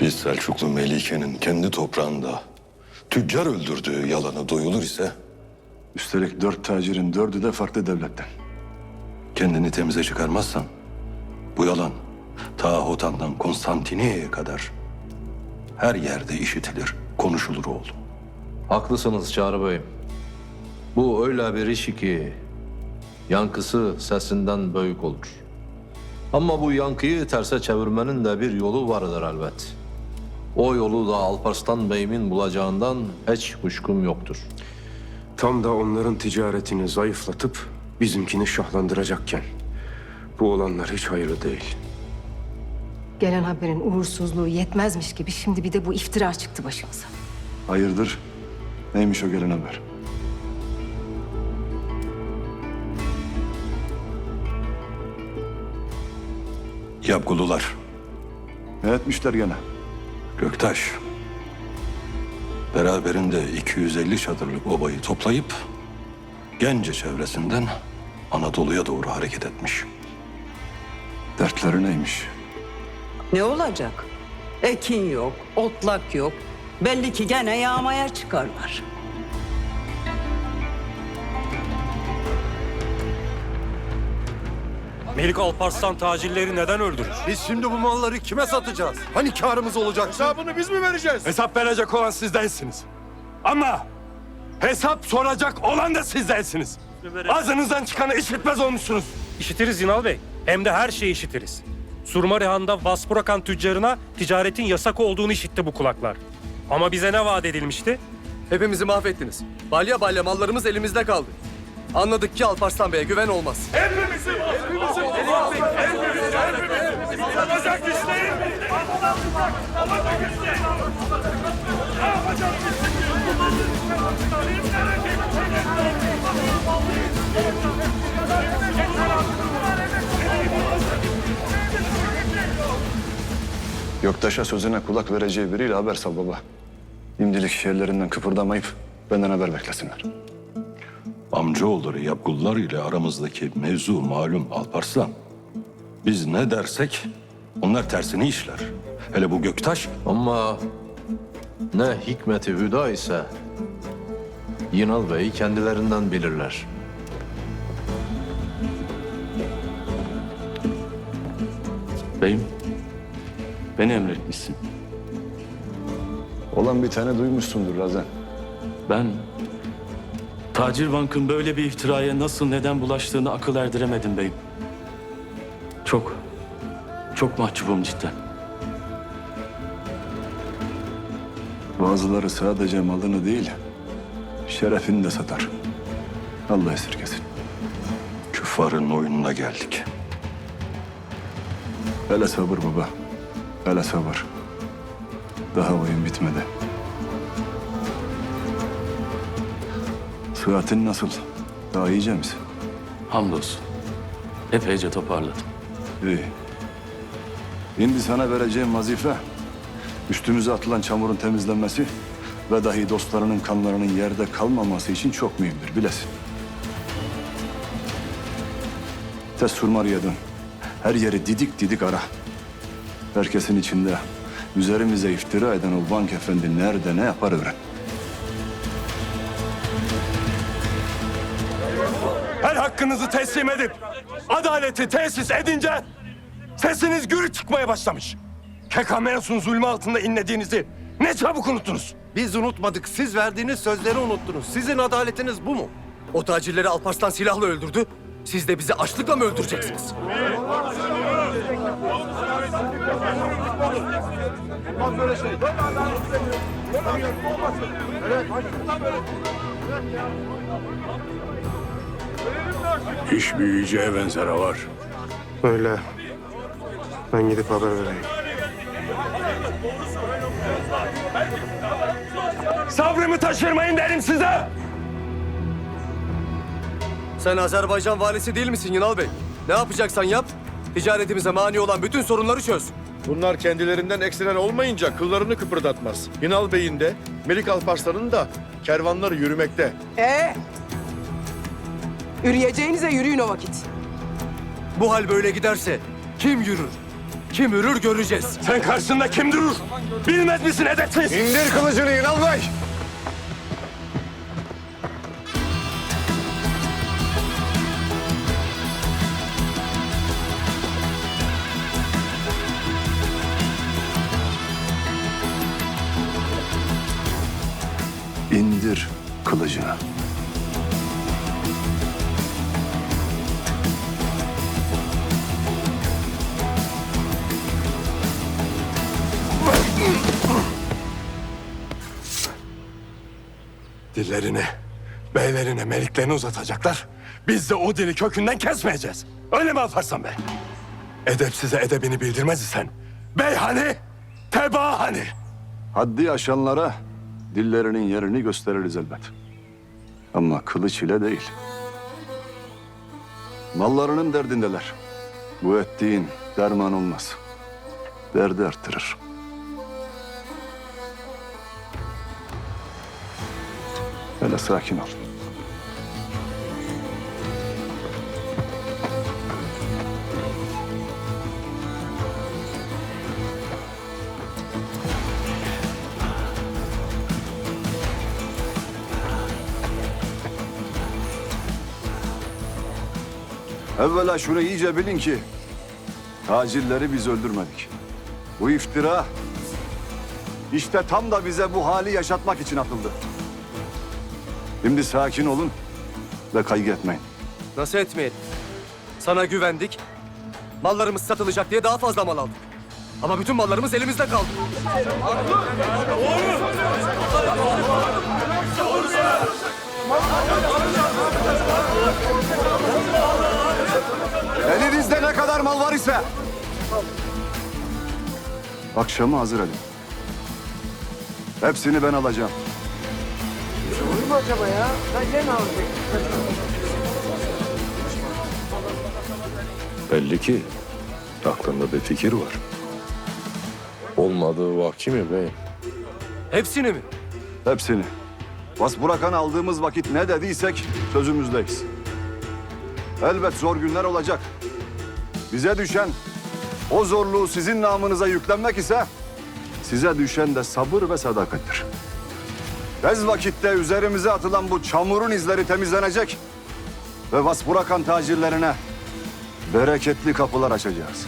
Biz Selçuklu Melike'nin kendi toprağında tüccar öldürdüğü yalanı duyulur ise Üstelik dört tacirin dördü de farklı devletten. kendini temize çıkarmazsan bu yalan ta Hotan'dan Konstantiniye'ye kadar her yerde işitilir, konuşulur oğlum. Haklısınız Çağrı Bey'im. Bu öyle bir iş ki yankısı sesinden büyük olur. Ama bu yankıyı terse çevirmenin de bir yolu vardır elbet. O yolu da Alparslan Bey'imin bulacağından hiç kuşkum yoktur. Tam da onların ticaretini zayıflatıp bizimkini şahlandıracakken. Bu olanlar hiç hayırlı değil. Gelen haberin uğursuzluğu yetmezmiş gibi şimdi bir de bu iftira çıktı başımıza. Hayırdır? Neymiş o gelen haber? Yapgulular, Ne etmişler gene? Göktaş, beraberinde 250 çadırlık obayı toplayıp Gence çevresinden Anadolu'ya doğru hareket etmiş. Dertleri neymiş? Ne olacak? Ekin yok, otlak yok. Belli ki gene yağmaya çıkarlar. Melik Alparslan tacirleri neden öldürür? Biz şimdi bu malları kime satacağız? Hani karımız olacak? Hesabını biz mi vereceğiz? Hesap verecek olan siz değilsiniz. Ama hesap soracak olan da siz değilsiniz. Ağzınızdan çıkanı işitmez olmuşsunuz. İşitiriz Zinal Bey. Hem de her şeyi işitiriz. Surmarihan'da Vaspurakan tüccarına ticaretin yasak olduğunu işitti bu kulaklar. Ama bize ne vaat edilmişti? Hepimizi mahvettiniz. Balya balya mallarımız elimizde kaldı. Anladık ki Alparslan Bey'e güven olmaz. Göktaş'a sözüne kulak vereceği biriyle haber sal baba. İmdilik yerlerinden kıpırdamayıp benden haber beklesinler. Amcaoğulları Yapgullar ile aramızdaki mevzu malum Alparslan. Biz ne dersek onlar tersini işler. Hele bu Göktaş Ama ne hikmeti hüda ise Yinal Bey'i kendilerinden bilirler. Beyim, beni emretmişsin. Olan bir tane duymuşsundur Razan. Ben Tacir Bank'ın böyle bir iftiraya nasıl neden bulaştığını akıl erdiremedim beyim. Çok, çok mahcubum cidden. Bazıları sadece malını değil, şerefini de satar. Allah esirgesin. küffarın oyununa geldik. Hele sabır baba. Hele sabır. Daha oyun bitmedi. Sıhhatin nasıl? Daha iyice misin? Hamdolsun. Epeyce toparladım. İyi. Şimdi sana vereceğim vazife, üstümüze atılan çamurun temizlenmesi ve dahi dostlarının kanlarının yerde kalmaması için çok mühimdir, bilesin. Tez Surmari'ye dön. Her yeri didik didik ara. Herkesin içinde üzerimize iftira eden o bank efendi nerede ne yapar öğren. Hakkınızı teslim edip adaleti tesis edince sesiniz gürü çıkmaya başlamış. Kekameos'un zulmü altında inlediğinizi ne çabuk unuttunuz. Biz unutmadık. Siz verdiğiniz sözleri unuttunuz. Sizin adaletiniz bu mu? O tacirleri Alparslan silahla öldürdü. Siz de bizi açlıkla mı öldüreceksiniz? İş büyüyeceğe benzer var. Öyle. Ben gidip haber vereyim. Sabrımı taşırmayın derim size. Sen Azerbaycan valisi değil misin Yinal Bey? Ne yapacaksan yap. Ticaretimize mani olan bütün sorunları çöz. Bunlar kendilerinden eksilen olmayınca kıllarını kıpırdatmaz. Yinal Bey'in de, Melik Alparslan'ın da kervanları yürümekte. Ee? Yürüyeceğinize yürüyün o vakit. Bu hal böyle giderse kim yürür? kim ürür göreceğiz. Sen karşında kim durur? Bilmez misin edepsiz? İndir kılıcını Ünal Bey. İndir kılıcını. Dillerini, beylerine, meliklerini uzatacaklar. Biz de o dili kökünden kesmeyeceğiz. Öyle mi Alparslan Bey? Edepsize edebini bildirmez isen. Bey hani, teba hani. Haddi aşanlara dillerinin yerini gösteririz elbet. Ama kılıç ile değil. Mallarının derdindeler. Bu ettiğin derman olmaz. Derdi arttırır. Hele sakin ol. Evvela şunu iyice bilin ki tacirleri biz öldürmedik. Bu iftira işte tam da bize bu hali yaşatmak için atıldı. Şimdi sakin olun ve kaygı etmeyin. Nasıl etmeyelim? Sana güvendik. Mallarımız satılacak diye daha fazla mal aldık. Ama bütün mallarımız elimizde kaldı. Elinizde ne kadar mal var ise akşama hazır edin. Hepsini ben alacağım. Belli ki aklında bir fikir var. Olmadığı vaki mi beyim? Hepsini mi? Hepsini. Vasburakan aldığımız vakit ne dediysek sözümüzdeyiz. Elbet zor günler olacak. Bize düşen o zorluğu sizin namınıza yüklenmek ise size düşen de sabır ve sadakattir. Tez vakitte üzerimize atılan bu çamurun izleri temizlenecek ve Vasburakan tacirlerine bereketli kapılar açacağız.